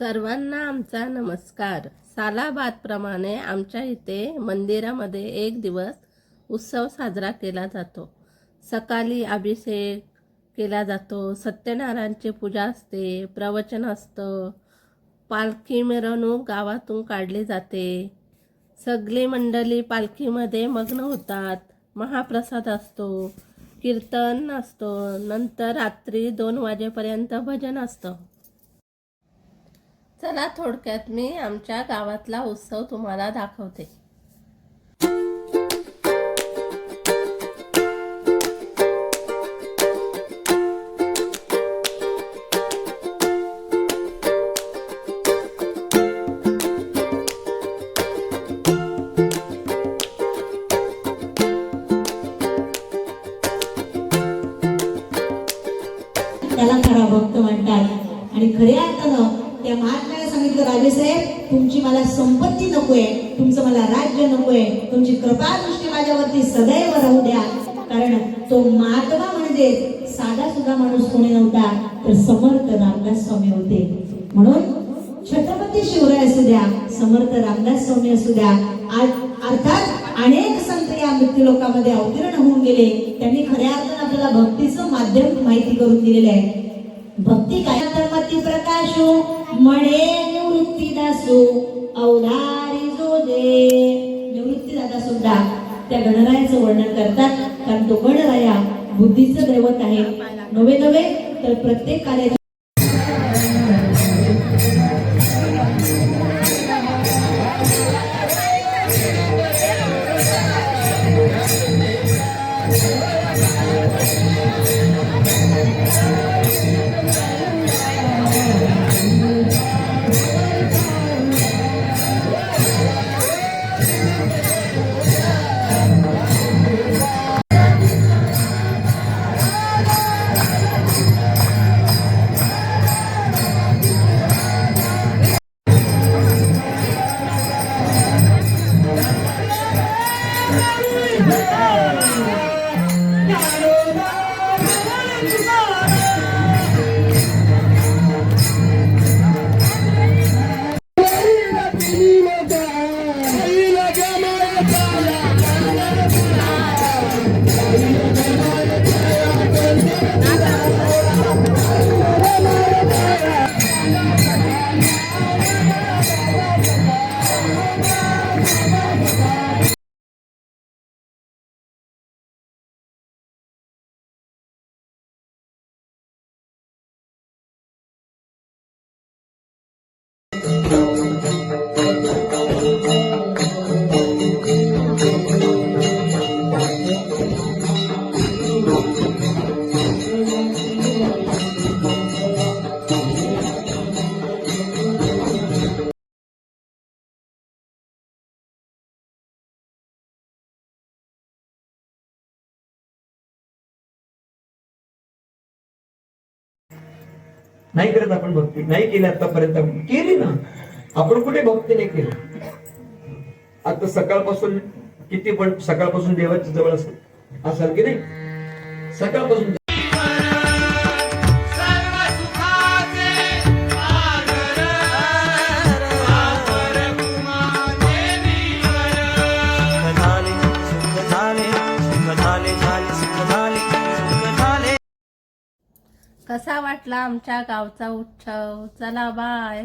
सर्वांना आमचा नमस्कार. सालाबादप्रमाणे आमच्या इथे मंदिरामध्ये एक दिवस उत्सव साजरा केला जातो. सकाळी अभिषेक केला जातो सत्यनारायणची पूजा असते प्रवचन असतं पालखी मिरवणूक गावातून काढली जाते. सगळी मंडळी पालखीमध्ये मग्न होतात महाप्रसाद असतो कीर्तन असतो नंतर रात्री दोन वाजेपर्यंत भजन असतं. चला थोडक्यात मी आमच्या गावातला उत्सव तुम्हाला दाखवते. त्याला खरा भक्त म्हणतात. आणि खऱ्या अर्थानं त्या महात्मा सांगितलं राजेसाहेब तुमची मला संपत्ती नकोय तुमचं मला राज्य नकोय तुमची कृपा दृष्टी माझ्यावरती सदैव राहू द्या. कारण तो महात्मा म्हणजे साधा सुद्धा माणूस कोणी नव्हता तर समर्थ रामदास स्वामी होते. म्हणून छत्रपती शिवराय असू द्या समर्थ रामदास स्वामी असू द्या अर्थात अनेक संत या मृत्यू लोकांमध्ये अवतीर्ण होऊन गेले. त्यांनी खऱ्या अर्थानं आपल्याला भक्तीचं माध्यम माहिती करून दिलेलं आहे. भक्ती काय धर्मती प्रकाशो म्हणे निवृत्ती दासो अवधारी जो दे निवृत्ती दादा सुद्धा त्या गणरायाचं वर्णन करतात. कारण तो गणराया बुद्धीचं दैवत आहे. नवे नवे तर प्रत्येक Thank you. 知道了。नाही करत आपण भक्ती नाही केली आतापर्यंत आपण. केली ना आपण कुठे भक्ती नाही केली आता सकाळपासून किती पण सकाळपासून देवाच्या जवळ असेल असाल की नाही? सकाळपासून कसा वाटला आमच्या गावचा उत्सव? चला बाय.